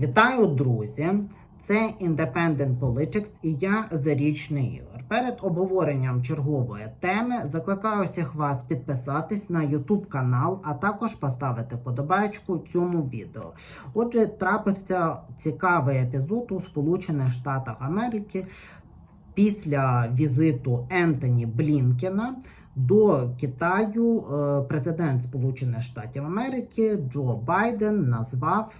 Вітаю, друзі! Це Independent Politics і я Зарічний Ігор. Перед обговоренням чергової теми закликаю всіх вас підписатись на YouTube канал, а також поставити вподобайку цьому відео. Отже, трапився цікавий епізод у Сполучених Штатах Америки після візиту Ентоні Блінкена. До Китаю е, президент Сполучених Штатів Америки Джо Байден назвав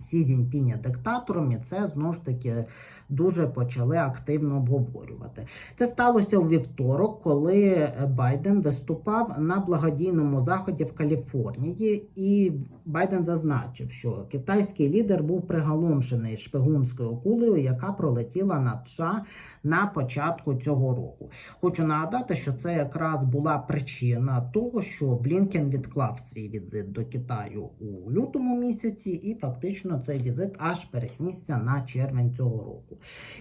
Сі Цзіньпіня диктатором, і це знову ж таки дуже почали активно обговорювати. Це сталося у вівторок, коли Байден виступав на благодійному заході в Каліфорнії, і Байден зазначив, що китайський лідер був приголомшений шпигунською кулею, яка пролетіла над США на початку цього року. Хочу нагадати, що це якраз була причина того, що Блінкен відклав свій візит до Китаю у лютому місяці, і фактично цей візит аж перенісся на червень цього року.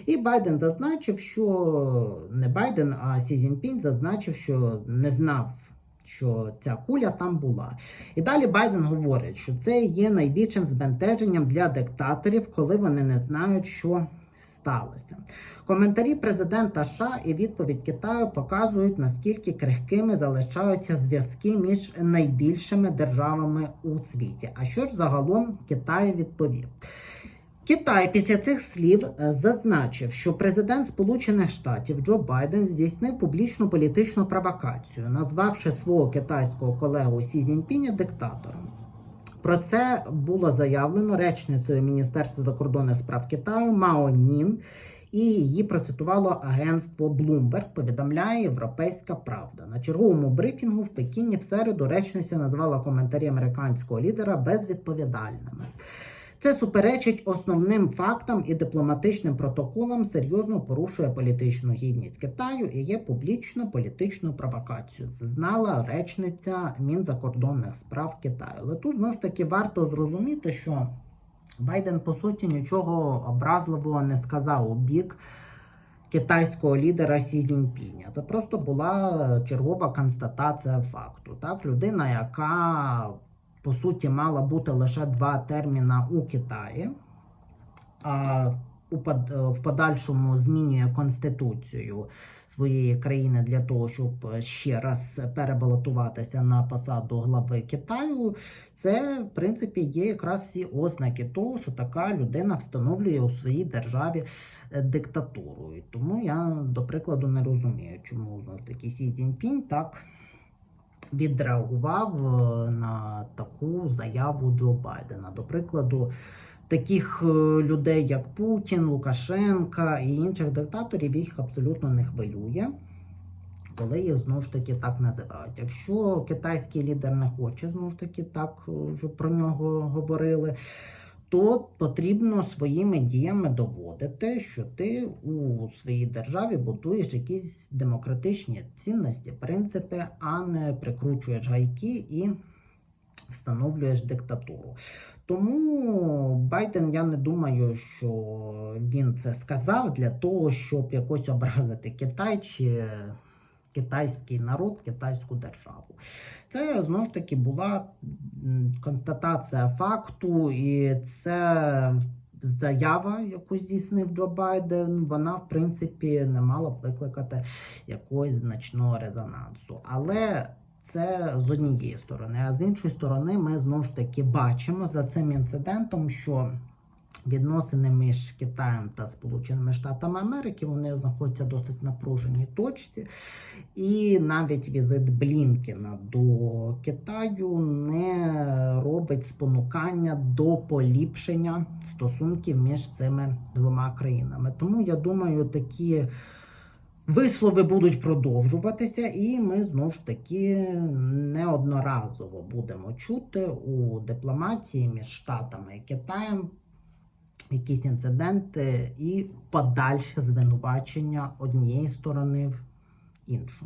І Байден зазначив, що не Байден, а Сі Цзіньпінь зазначив, що не знав. Що ця куля там була, і далі Байден говорить, що це є найбільшим збентеженням для диктаторів, коли вони не знають, що сталося. Коментарі президента США і відповідь Китаю показують наскільки крихкими залишаються зв'язки між найбільшими державами у світі. А що ж загалом Китай відповів? Китай після цих слів зазначив, що президент Сполучених Штатів Джо Байден здійснив публічну політичну провокацію, назвавши свого китайського колегу Сі Цзіньпіня диктатором. Про це було заявлено речницею Міністерства закордонних справ Китаю Мао Нін, і її процитувало агентство Bloomberg, повідомляє Європейська Правда. На черговому брифінгу в Пекіні в середу речниця назвала коментарі американського лідера безвідповідальними. Це суперечить основним фактам і дипломатичним протоколам, серйозно порушує політичну гідність Китаю і є публічно політичною провокацією, зазнала речниця Мінзакордонних справ Китаю. Але тут знову ж таки варто зрозуміти, що Байден по суті нічого образливого не сказав у бік. Китайського лідера Сі Цзіньпіня. Це просто була чергова констатація факту. Так, людина, яка по суті мала бути лише два терміна у Китаї, а в подальшому змінює конституцію своєї країни для того, щоб ще раз перебалотуватися на посаду глави Китаю. Це в принципі є якраз всі ознаки того, що така людина встановлює у своїй державі диктатуру. І тому я до прикладу не розумію, чому знову таки Сі Цзіньпінь так відреагував на таку заяву Джо Байдена. До прикладу, таких людей, як Путін, Лукашенка і інших диктаторів, їх абсолютно не хвилює. Коли їх знову ж таки так називають. Якщо китайський лідер не хоче знову ж таки так, щоб про нього говорили, то потрібно своїми діями доводити, що ти у своїй державі будуєш якісь демократичні цінності, принципи, а не прикручуєш гайки і встановлюєш диктатуру. Тому Байден, я не думаю, що він це сказав для того, щоб якось образити Китай чи китайський народ, китайську державу. Це знову ж таки була констатація факту, і це заява, яку здійснив Джо Байден, вона, в принципі, не мала викликати якогось значного резонансу. Але це з однієї сторони, а з іншої сторони, ми знову ж таки бачимо за цим інцидентом, що Відносини між Китаєм та Сполученими Штатами Америки вони знаходяться досить напруженій точці, і навіть візит Блінкена до Китаю не робить спонукання до поліпшення стосунків між цими двома країнами. Тому я думаю, такі. Вислови будуть продовжуватися, і ми знову ж таки неодноразово будемо чути у дипломатії між Штатами і Китаєм якісь інциденти і подальше звинувачення однієї сторони в іншу.